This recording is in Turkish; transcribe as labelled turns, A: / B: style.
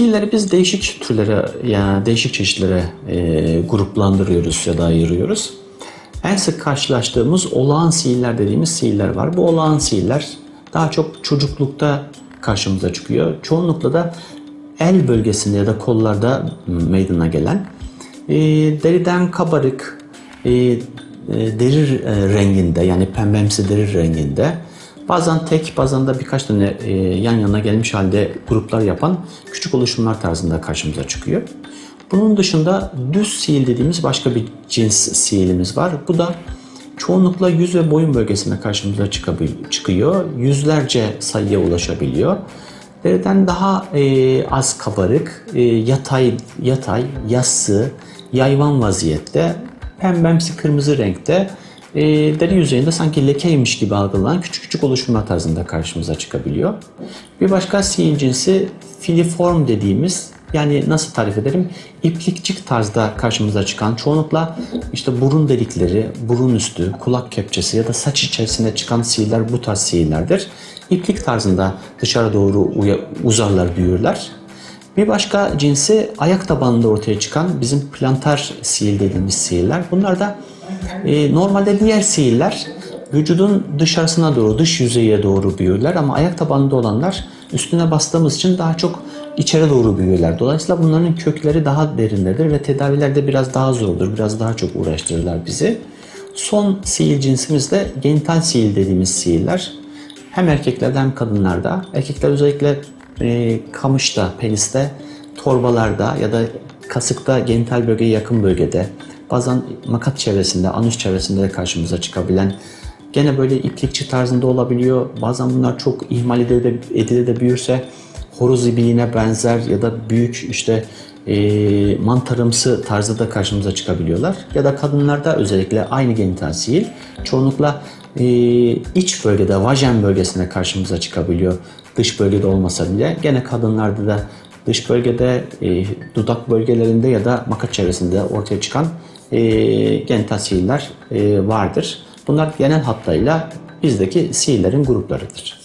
A: Sihirleri biz değişik türlere, yani değişik çeşitlere e, gruplandırıyoruz ya da ayırıyoruz. En sık karşılaştığımız olağan sihirler dediğimiz sihirler var. Bu olağan sihirler daha çok çocuklukta karşımıza çıkıyor. Çoğunlukla da el bölgesinde ya da kollarda meydana gelen e, deriden kabarık, e, e, deri e, renginde yani pembemsi deri renginde bazen tek bazen de birkaç tane e, yan yana gelmiş halde gruplar yapan küçük oluşumlar tarzında karşımıza çıkıyor. Bunun dışında düz sihir dediğimiz başka bir cins sihirimiz var. Bu da çoğunlukla yüz ve boyun bölgesinde karşımıza çıkıyor. Yüzlerce sayıya ulaşabiliyor. Deriden daha e, az kabarık, e, yatay, yatay, yassı, yayvan vaziyette, pembemsi kırmızı renkte e, deri yüzeyinde sanki lekeymiş gibi algılanan küçük küçük oluşumlar tarzında karşımıza çıkabiliyor. Bir başka sihir cinsi filiform dediğimiz yani nasıl tarif ederim? İplikçik tarzda karşımıza çıkan çoğunlukla işte burun delikleri, burun üstü, kulak kepçesi ya da saç içerisinde çıkan sihirler bu tarz sihirlerdir. İplik tarzında dışarı doğru uzarlar, büyürler. Bir başka cinsi ayak tabanında ortaya çıkan bizim plantar sihir dediğimiz sihirler. Bunlar da e, normalde diğer sihirler vücudun dışarısına doğru, dış yüzeye doğru büyürler ama ayak tabanında olanlar üstüne bastığımız için daha çok içeri doğru büyürler. Dolayısıyla bunların kökleri daha derindedir ve tedavilerde biraz daha zordur, biraz daha çok uğraştırırlar bizi. Son sihir cinsimiz de genital sihir dediğimiz sihirler. Hem erkeklerde hem kadınlarda. Erkekler özellikle e, kamışta, peniste, torbalarda ya da kasıkta genital bölgeye yakın bölgede bazen makat çevresinde, anüs çevresinde de karşımıza çıkabilen gene böyle iplikçi tarzında olabiliyor. Bazen bunlar çok ihmal edile edile de büyürse horoz ibiğine benzer ya da büyük işte e, mantarımsı tarzda da karşımıza çıkabiliyorlar. Ya da kadınlarda özellikle aynı genital sihir çoğunlukla e, iç bölgede, vajen bölgesinde karşımıza çıkabiliyor. Dış bölgede olmasa bile. Gene kadınlarda da dış bölgede, e, dudak bölgelerinde ya da makat çevresinde ortaya çıkan e, genital sihirler e, vardır. Bunlar genel hatlarıyla bizdeki sihirlerin gruplarıdır.